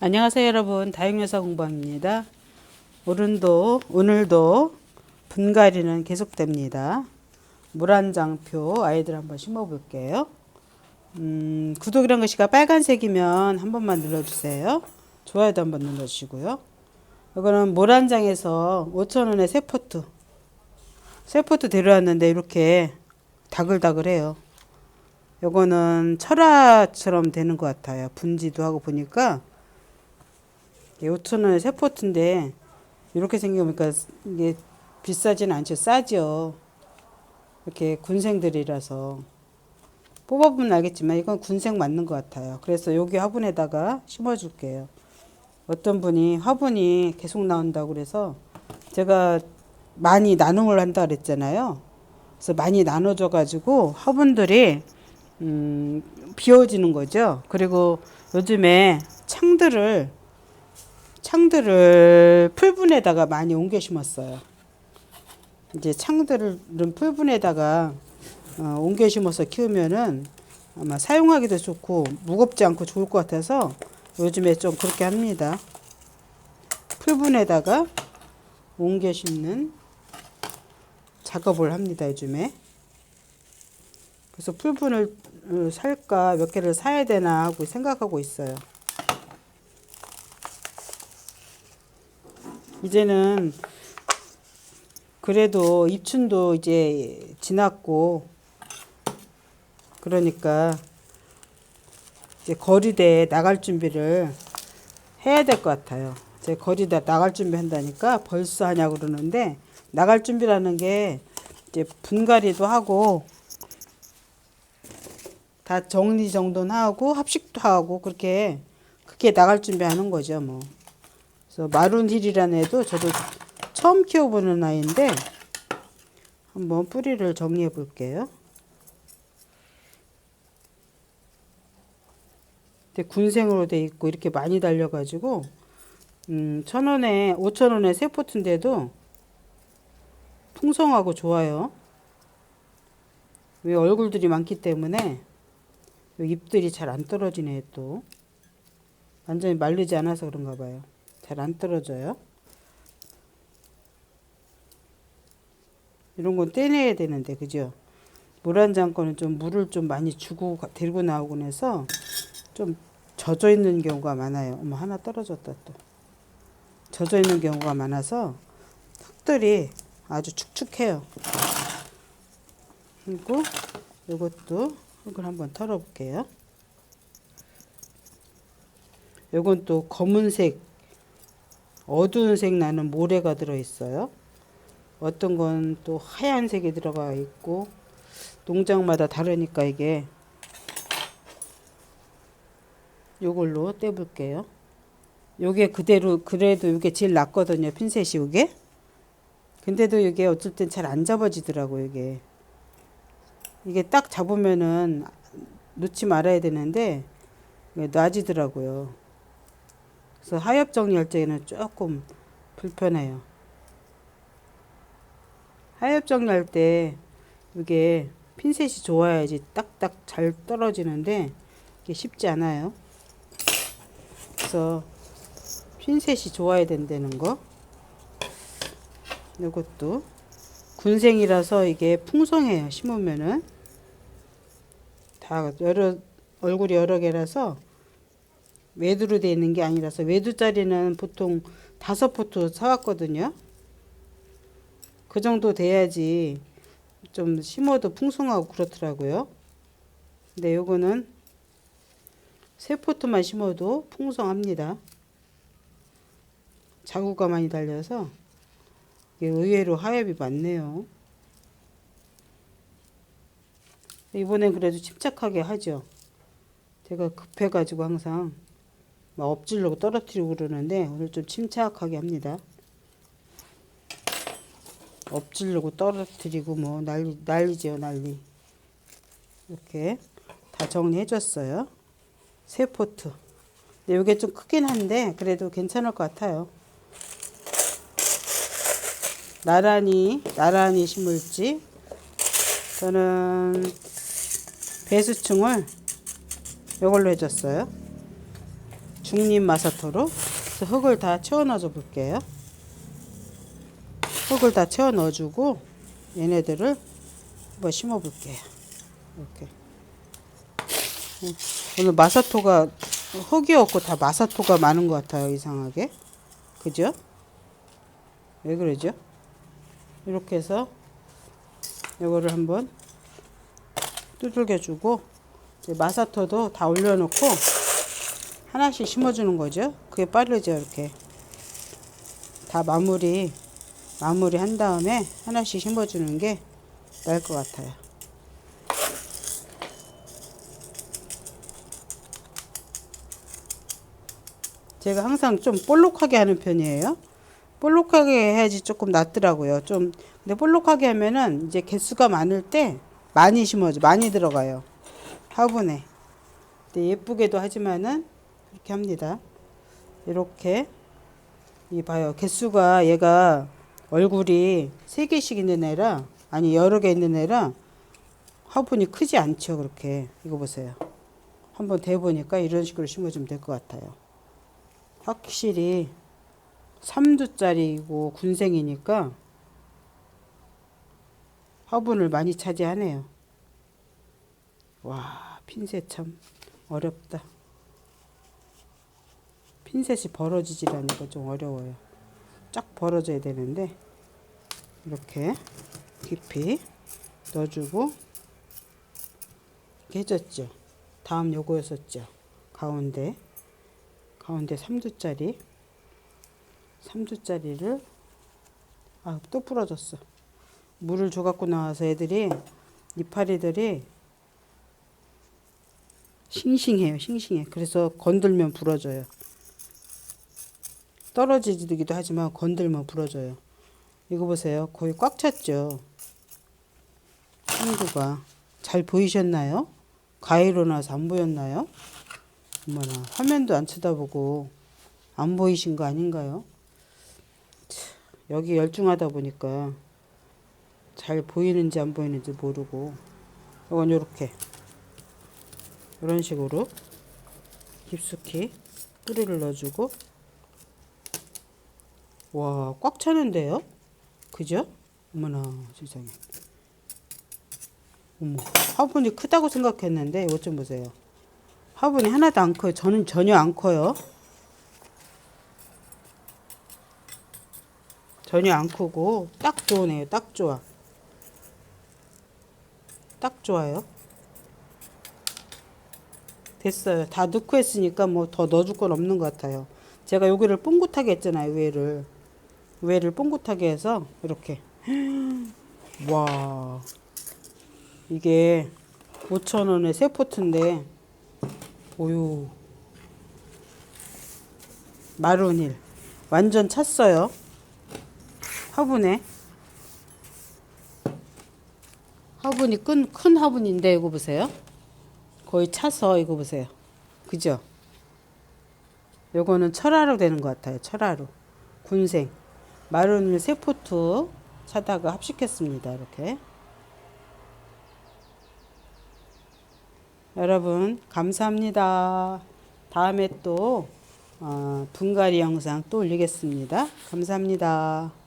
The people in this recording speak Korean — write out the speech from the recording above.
안녕하세요 여러분. 다육여사 공방입니다. 오늘도 오늘도 분갈이는 계속됩니다. 물한 장표 아이들 한번 심어 볼게요. 음, 구독이란 것이가 빨간색이면 한 번만 눌러주세요. 좋아요도 한번 눌러주시고요. 이거는 물한 장에서 5천원에 세 포트. 세 포트 데려왔는데 이렇게 다글다글해요. 요거는 철화처럼 되는 것 같아요. 분지도 하고 보니까 5천원에 세 포트인데 이렇게 생겨보니까 이게 비싸진 않죠. 싸죠. 이렇게 군생들이라서. 뽑아보면 알겠지만 이건 군생 맞는 것 같아요. 그래서 여기 화분에다가 심어줄게요. 어떤 분이 화분이 계속 나온다고 그래서 제가 많이 나눔을 한다 그랬잖아요. 그래서 많이 나눠줘 가지고 화분들이 음, 비워지는 거죠. 그리고 요즘에 창들을 창들을 풀분에다가 많이 옮겨 심었어요. 이제 창들은 풀분에다가 어, 옮겨 심어서 키우면은 아마 사용하기도 좋고 무겁지 않고 좋을 것 같아서 요즘에 좀 그렇게 합니다. 풀분에다가 옮겨 심는 작업을 합니다. 요즘에. 그래서 풀분을 어, 살까 몇 개를 사야 되나 하고 생각하고 있어요. 이제는 그래도 입춘도 이제 지났고 그러니까 이제 거리대에 나갈 준비를 해야 될 것 같아요. 제 거리대 나갈 준비 한다니까 벌써 하냐고 그러는데 나갈 준비라는 게 이제 분갈이도 하고 다 정리 정돈 하고 합식도 하고 그렇게 그렇게 나갈 준비하는 거죠 뭐. 그래서 마룬 힐이라는 애도 저도 처음 키워보는 아이인데 한번 뿌리를 정리해 볼게요. 군생으로 돼 있고 이렇게 많이 달려가지고 음, 천 원에 오천 원에 세 포트인데도 풍성하고 좋아요. 왜 얼굴들이 많기 때문에 잎들이 잘 안 떨어지네 또 완전히 말리지 않아서 그런가 봐요. 잘 안 떨어져요. 이런 건 떼내야 되는데 그죠? 잔 거는 좀 물을 좀 많이 주고 가- 데리고 나오곤 해서 좀 젖어 있는 경우가 많아요. 어머 하나 떨어졌다 또. 젖어 있는 경우가 많아서 흙들이 아주 축축해요. 그리고 이것도 흙을 한번 털어볼게요. 요건 또 검은색 어두운 색 나는 모래가 들어있어요. 어떤 건 또 하얀색이 들어가 있고 농장마다 다르니까 이게 요걸로 떼볼게요. 요게 그대로 그래도 이게 제일 낫거든요. 핀셋이 요게. 근데도 이게 어쩔 땐 잘 안 잡아지더라고 이게. 이게 딱 잡으면은 놓지 말아야 되는데 놔지더라고요. 그래서 하엽 정리할 때는 조금 불편해요. 하엽 정리할 때 이게 핀셋이 좋아야지 딱딱 잘 떨어지는데 이게 쉽지 않아요. 그래서 핀셋이 좋아야 된다는 거. 이것도 군생이라서 이게 풍성해요. 심으면은 다 여러 얼굴이 여러 개라서 외두로 되어 있는 게 아니라서 외두짜리는 보통 다섯 포트 사왔거든요. 그 정도 돼야지 좀 심어도 풍성하고 그렇더라고요. 근데 요거는 세 포트만 심어도 풍성합니다. 자구가 많이 달려서 의외로 하엽이 많네요. 이번엔 그래도 침착하게 하죠. 제가 급해가지고 항상 막 엎질르고 떨어뜨리고 그러는데 오늘 좀 침착하게 합니다. 엎질르고 떨어뜨리고 뭐 난리 난리죠 난리. 이렇게 다 정리해 줬어요. 세 포트. 근데 이게 좀 크긴 한데 그래도 괜찮을 것 같아요. 나란히 나란히 심을지 저는 배수충을 이걸로 해줬어요. 중립 마사토로 흙을 다 채워 넣어 볼게요. 흙을 다 채워 넣어주고 얘네들을 한번 심어 볼게요. 이렇게. 음, 오늘 마사토가 흙이 없고 다 마사토가 많은 것 같아요. 이상하게. 그죠? 왜 그러죠? 이렇게 해서 이거를 한번 두들겨 주고 마사토도 다 올려놓고 하나씩 심어주는 거죠. 그게 빠르죠. 이렇게 다 마무리 마무리 한 다음에 하나씩 심어주는 게 나을 것 같아요. 제가 항상 좀 볼록하게 하는 편이에요. 볼록하게 해야지 조금 낫더라고요. 좀 근데 볼록하게 하면은 이제 개수가 많을 때 많이 심어줘 많이 들어가요. 화분에. 예쁘게도 하지만은 그렇게 합니다. 이렇게 이 봐요. 개수가 얘가 얼굴이 세 개씩 있는 애라 아니 여러 개 있는 애라 화분이 크지 않죠. 그렇게 이거 보세요. 한번 대보니까 이런 식으로 심어주면 될 것 같아요. 확실히 3두짜리고 군생이니까 화분을 많이 차지하네요. 와, 핀셋 참 어렵다. 핀셋이 벌어지지라니까 좀 어려워요. 쫙 벌어져야 되는데 이렇게 깊이 넣어주고 해줬죠. 다음 요거였었죠. 가운데 가운데 3두짜리 3두짜리를 아 또 부러졌어 물을 줘 갖고 나와서 애들이 이파리들이 싱싱해요 싱싱해 그래서 건들면 부러져요 떨어지기도 하지만 건들면 부러져요 이거 보세요 거의 꽉 찼죠 한구가 잘 보이셨나요? 가위로 나서 안 보였나요? 어머나 화면도 안 쳐다보고 안 보이신 거 아닌가요? 참, 여기 열중하다 보니까 잘 보이는지 안 보이는지 모르고 이건 요렇게 이런 식으로 깊숙이 뿌리를 넣어주고 와 꽉 차는데요? 그죠? 어머나 세상에 어머 화분이 크다고 생각했는데 이것 좀 보세요 화분이 하나도 안 커요. 저는 전혀 안 커요. 전혀 안 크고 딱 좋으네요. 딱 좋아. 딱 좋아요. 됐어요. 다 넣고 했으니까 뭐 더 넣어줄 건 없는 것 같아요. 제가 여기를 뽕긋하게 했잖아요. 위에를. 위에를 뽕긋하게 해서 이렇게. 와. 이게 5천원에 세 포트인데 오유. 마룬일. 완전 찼어요. 화분에. 화분이 큰, 큰 화분인데, 이거 보세요. 거의 차서, 이거 보세요. 그죠? 요거는 철화로 되는 것 같아요. 철화로. 군생. 마룬일 세포트 사다가 합식했습니다. 이렇게. 여러분 감사합니다. 다음에 또 어, 분갈이 영상 또 올리겠습니다. 감사합니다.